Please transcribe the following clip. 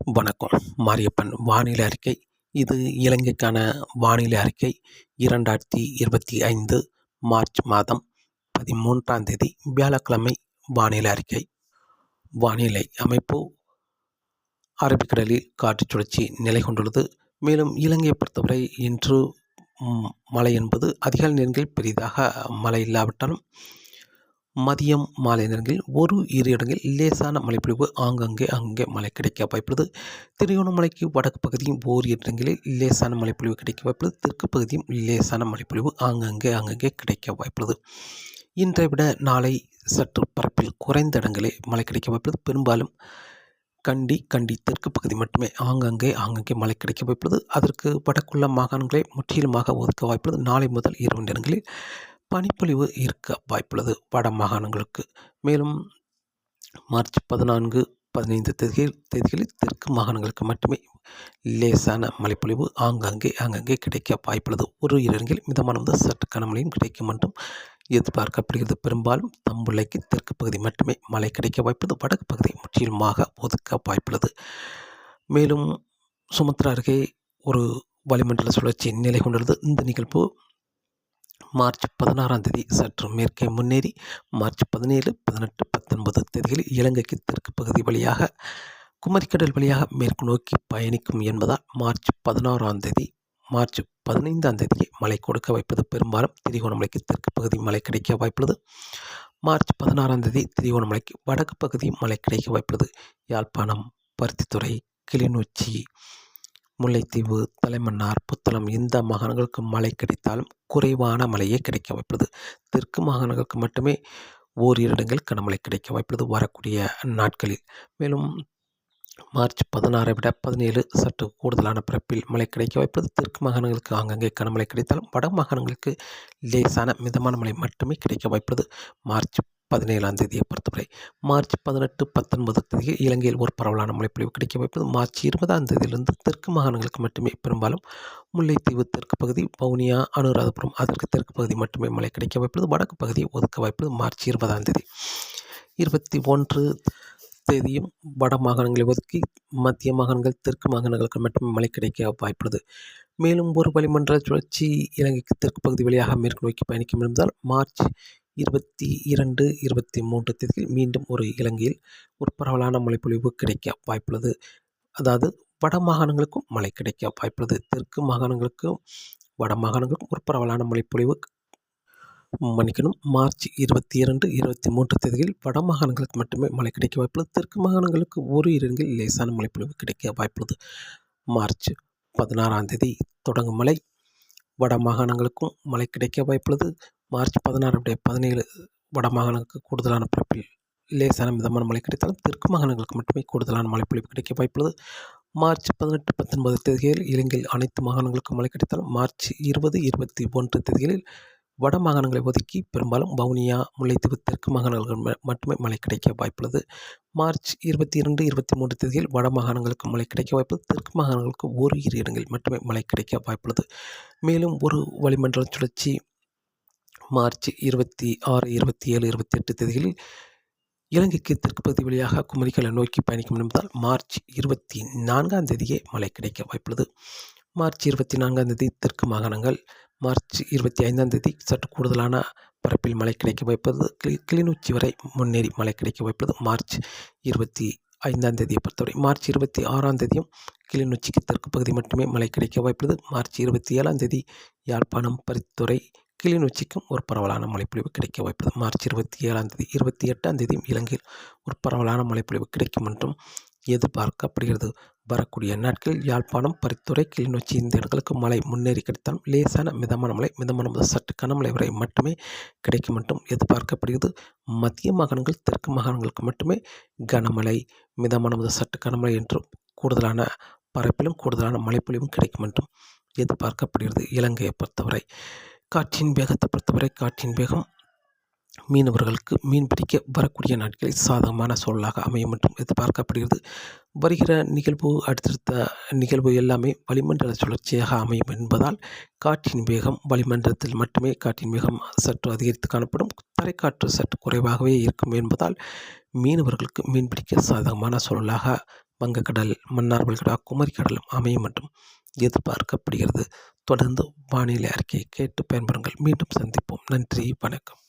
வணக்கம். மாரியப்பன் வானிலை அறிக்கை. இது இலங்கைக்கான வானிலை அறிக்கை. இரண்டாயிரத்தி இருபத்தி ஐந்து மார்ச் மாதம் பதிமூன்றாம் தேதி வியாழக்கிழமை வானிலை அறிக்கை. வானிலை அமைப்பு அரபிக்கடலில் காற்று சுழற்சி நிலை கொண்டுள்ளது. மேலும் இலங்கையை பொறுத்தவரை இன்று மழை என்பது அதிகாலை நேரங்களில் பெரிதாக மழை இல்லாவிட்டாலும் மதியம் மாலை நேரங்களில் ஒரு இரு இடங்களில் லேசான மழைப்பொழிவு ஆங்காங்கே அங்கே மழை கிடைக்க வாய்ப்புள்ளது. திருகோணமலைக்கு வடக்கு பகுதியும் ஓரிரு இடங்களில் லேசான மழைப்பொழிவு கிடைக்க வாய்ப்புள்ளது. தெற்கு பகுதியும் லேசான மழைப்பொழிவு ஆங்காங்கே அங்கங்கே கிடைக்க வாய்ப்புள்ளது. இன்றை விட நாளை சற்று பரப்பில் குறைந்த இடங்களில் மழை கிடைக்க வாய்ப்புள்ளது. பெரும்பாலும் கண்டி கண்டி தெற்கு பகுதி மட்டுமே ஆங்காங்கே ஆங்காங்கே மழை கிடைக்க வாய்ப்புள்ளது. அதற்கு வடக்குள்ள மாகாணங்களை முற்றிலுமாக ஒதுக்க வாய்ப்புள்ளது. நாளை முதல் இரவு நேரங்களில் பனிப்பொழிவு இருக்க வாய்ப்புள்ளது வட மாகாணங்களுக்கு. மேலும் மார்ச் பதினான்கு பதினைந்து தேதிகள் தேதிகளில் தெற்கு மாகாணங்களுக்கு மட்டுமே லேசான மழைப்பொழிவு ஆங்காங்கே ஆங்காங்கே கிடைக்க வாய்ப்புள்ளது. ஒரு இடங்களில் மிதமான முதல் சற்று கனமழையும் கிடைக்கும் என்றும் எதிர்பார்க்கப்படுகிறது. பெரும்பாலும் தம்புள்ளைக்கு தெற்கு பகுதி மட்டுமே மழை கிடைக்க வாய்ப்புள்ளது. வடக்கு பகுதி முற்றிலுமாக ஒதுக்க வாய்ப்புள்ளது. மேலும் சுமத்ரா அருகே ஒரு வளிமண்டல சுழற்சி நிலை கொண்டுள்ளது. இந்த நிகழ்வு மார்ச் பதினாறாம் தேதி சற்று மேற்கே முன்னேறி மார்ச் பதினேழு பதினெட்டு பத்தொன்பது தேதிகளில் இலங்கைக்கு தெற்கு பகுதி வழியாக குமரிக்கடல் வழியாக மேற்கு நோக்கி பயணிக்கும் என்பதால் மார்ச் பதினாறாம் தேதி மார்ச் பதினைந்தாம் தேதியை மழை கொடுக்க வைப்பது பெரும்பாலும் திரிகோணமலைக்கு தெற்கு பகுதி மழை கிடைக்க வாய்ப்புள்ளது. மார்ச் பதினாறாம் தேதி திரிகோணமலைக்கு வடக்கு பகுதி மழை கிடைக்க வாய்ப்புள்ளது. யாழ்ப்பாணம் பருத்தித்துறை கிளிநொச்சி முல்லைத்தீவு தலைமன்னார் புத்தளம் இந்த மாகாணங்களுக்கு மழை கிடைத்தாலும் குறைவான மழையே கிடைக்க வாய்ப்புள்ளது. தெற்கு மாகாணங்களுக்கு மட்டுமே ஓரிரு இடங்கள் கனமழை கிடைக்க வாய்ப்புள்ளது. வரக்கூடிய நாட்களில். மேலும் மார்ச் பதினாறை விட பதினேழு சற்று கூடுதலான பிறப்பில் மழை கிடைக்க வாய்ப்புள்ளது. தெற்கு மாகாணங்களுக்கு ஆங்கங்கே கனமழை கிடைத்தாலும் வட மாகாணங்களுக்கு லேசான மிதமான மழை மட்டுமே கிடைக்க வாய்ப்பது மார்ச் பதினேழாம் தேதியை பொறுத்தவரை மார்ச் பதினெட்டு பத்தொன்பது தேதி இலங்கையில் ஒரு பரவலான மழைப்பொழிவு கிடைக்க வாய்ப்பது மார்ச் இருபதாம் தேதியிலிருந்து தெற்கு மாகாணங்களுக்கு மட்டுமே பெரும்பாலும் முல்லைத்தீவு தெற்கு பகுதி வவுனியா அனுராதபுரம் அதற்கு தெற்கு பகுதி மட்டுமே மழை கிடைக்க வாய்ப்பது வடக்கு பகுதியை ஒதுக்க வாய்ப்பது மார்ச் இருபதாம் தேதி. இருபத்தி ஒன்று தேதியும் வட மாகாணங்களை ஒதுக்கி மத்திய மாகாணங்கள் தெற்கு மாகாணங்களுக்கு மட்டுமே மழை கிடைக்க வாய்ப்புள்ளது. மேலும் ஒரு வளிமண்டல சுழற்சி இலங்கைக்கு தெற்கு பகுதி வழியாக மேற்கு நோக்கி பயணிக்கும் இருந்தால் மார்ச் இருபத்தி இரண்டு இருபத்தி மூன்று தேதியில் மீண்டும் ஒரு இலங்கையில் ஒரு பரவலான மழைப்பொழிவு கிடைக்க வாய்ப்புள்ளது. அதாவது வட மாகாணங்களுக்கும் மழை கிடைக்க வாய்ப்புள்ளது. தெற்கு மாகாணங்களுக்கும் வட மாகாணங்களுக்கும் ஒரு பரவலான மழைப்பொழிவு மன்னிக்கணும். மார்ச் இருபத்தி இரண்டு இருபத்தி மூன்று தேதியில் வட மாகாணங்களுக்கு மட்டுமே மழை கிடைக்க வாய்ப்புள்ளது. தெற்கு மாகாணங்களுக்கு ஒரு இடங்களில் லேசான மழைப்பொழிவு கிடைக்க வாய்ப்புள்ளது. மார்ச் பதினாறாம் தேதி தொடங்கும் மழை. வட மாகாணங்களுக்கும் மழை கிடைக்க வாய்ப்புள்ளது. மார்ச் பதினாறு அப்படியே பதினேழு வட மாகாணங்களுக்கு கூடுதலான பரப்பில் லேசான மிதமான மழை கிடைத்தாலும் தெற்கு மாகாணங்களுக்கு மட்டுமே கூடுதலான மழைப்பொழிவு கிடைக்க வாய்ப்புள்ளது. மார்ச் பதினெட்டு பத்தொன்பது தேதிகளில் இலங்கையில் அனைத்து மாகாணங்களுக்கும் மழை கிடைத்தாலும் மார்ச் இருபது இருபத்தி ஒன்று தேதிகளில் வட மாகாணங்களை ஒதுக்கி பெரும்பாலும் வவுனியா முல்லைத்தீவு தெற்கு மாகாணங்கள் ம- மட்டுமே மழை கிடைக்க வாய்ப்புள்ளது. மார்ச் இருபத்தி இரண்டு இருபத்தி மூன்று தேதியில் வட மாகாணங்களுக்கு மழை கிடைக்க வாய்ப்புள்ளது தெற்கு மாகாணங்களுக்கு ஒரு இரு இடங்களில் மட்டுமே மழை கிடைக்க வாய்ப்புள்ளது. மேலும் ஒரு வளிமண்டல சுழற்சி மார்ச் இருபத்தி ஆறு இருபத்தி ஏழு இருபத்தி எட்டு தேதிகளில் இலங்கைக்கு தெற்கு பகுதி வழியாக குமரிக்கலை நோக்கி பயணிக்கும் என்பதால் மார்ச் இருபத்தி நான்காம் தேதியே மழை கிடைக்க வாய்ப்புள்ளது. மார்ச் இருபத்தி நான்காம் தேதி தெற்கு மாகாணங்கள் மார்ச் இருபத்தி ஐந்தாம் தேதி சற்று கூடுதலான பரப்பில் மழை கிடைக்க வாய்ப்பது கிளி கிளிநொச்சி வரை முன்னேறி மழை கிடைக்க வாய்ப்பது மார்ச் இருபத்தி ஐந்தாம் தேதியை பொறுத்தவரை. மார்ச் இருபத்தி ஆறாம் தேதியும் கிளிநொச்சிக்கு தெற்கு பகுதி மட்டுமே மழை கிடைக்க வாய்ப்புள்ளது மார்ச் இருபத்தி ஏழாம் தேதி யாழ்ப்பாணம் பரித்துறை கிளிநொச்சிக்கும் ஒரு பரவலான மழைப்பொழிவு கிடைக்க வாய்ப்புள்ளது மார்ச் இருபத்தி ஏழாம் தேதி இருபத்தி எட்டாம் தேதியும் இலங்கையில் ஒரு பரவலான மழைப்பொழிவு கிடைக்கும் என்றும் எதிர்பார்க்கப்படுகிறது. வரக்கூடிய நாட்கள் யாழ்ப்பாணம் பரித்துறை கிளிநொச்சி இந்த இடங்களுக்கு மழை முன்னேறி கிடைத்தாலும் லேசான மிதமான மழை மிதமான முதல் சற்று கனமழை வரை மட்டுமே கிடைக்கும் என்றும் எதிர்பார்க்கப்படுகிறது. மத்திய மாகாணங்கள் தெற்கு மாகாணங்களுக்கு மட்டுமே கனமழை மிதமான முதல் சற்று கனமழை என்றும் கூடுதலான பரப்பிலும் கூடுதலான மழைப்பொழிவும் கிடைக்கும் என்றும் எதிர்பார்க்கப்படுகிறது. இலங்கையை பொறுத்தவரை காற்றின் வேகத்தை பொறுத்தவரை காற்றின் வேகம் மீனவர்களுக்கு மீன் பிடிக்க வரக்கூடிய நாட்களில் சாதகமான சூழலாக அமையும் என்றும் எதிர்பார்க்கப்படுகிறது. வருகிற நிகழ்வு அடுத்தடுத்த நிகழ்வு எல்லாமே வளிமண்டல சுழற்சியாக அமையும் என்பதால் காற்றின் வேகம் வளிமண்டலத்தில் மட்டுமே காற்றின் வேகம் சற்று அதிகரித்து காணப்படும். தரைக்காற்று சற்று குறைவாகவே இருக்கும் என்பதால் மீனவர்களுக்கு மீன்பிடிக்க சாதகமான சூழலாக வங்கக்கடல் மன்னார் வளைகுடா குமரிக்கடலும் அமையும் என்றும் எதிர்பார்க்கப்படுகிறது. தொடர்ந்து வானிலை அறிக்கையை கேட்டு பயன்பெறுங்கள். மீண்டும் சந்திப்போம். நன்றி வணக்கம்.